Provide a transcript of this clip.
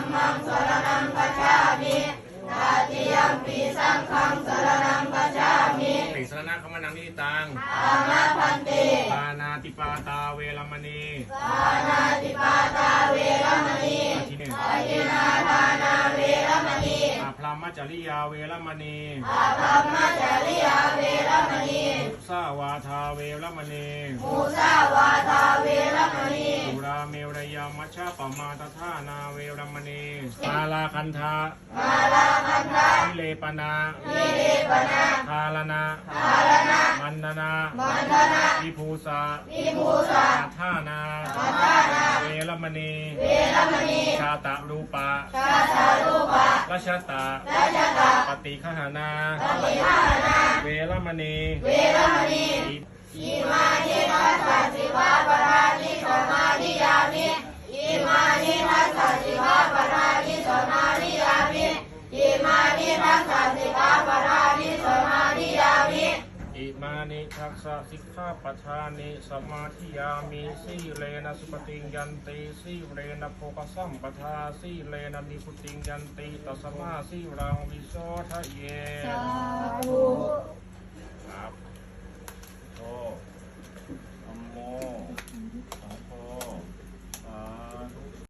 มมังสรณังกัจฉามิตาติยัมปีสังฆังสรณังกัจฉามิติสรณะขมนังนิตังอามาพันเตปานาติปาตาเวรมณีปานาติปาตาเวรมณีที่หนึ่งอาทินาทานาเวรมณีอาพรหมจริยาเวรมณีอาภัมมจริยาเวรมณีสาวาทาเวรมณีมูสาวาทาเวรมณีสุราเมรยามัชฌะปมาตทานาเวรมณีมาลาคันธามาลาคันธาวิเลปนาวิเลปนาทาลนาภารณะมันนานามันธนะวิภูสาวิภูสาอาทานาปัฏฐานาเวรมณีเวรมณีชาตะรูปะชาตารูปะรัชตะราชตาปฏิฆหานาปฏิภาณาเวรมณีเวรมณี ทักษะสิกขาปทานิสมาธิยามิสีเลนะสุปฏิยันติสีเลนะโภคสัมปทาสีเลนะนิพุติยันติตัสมาสีรังวิโสทะเยสา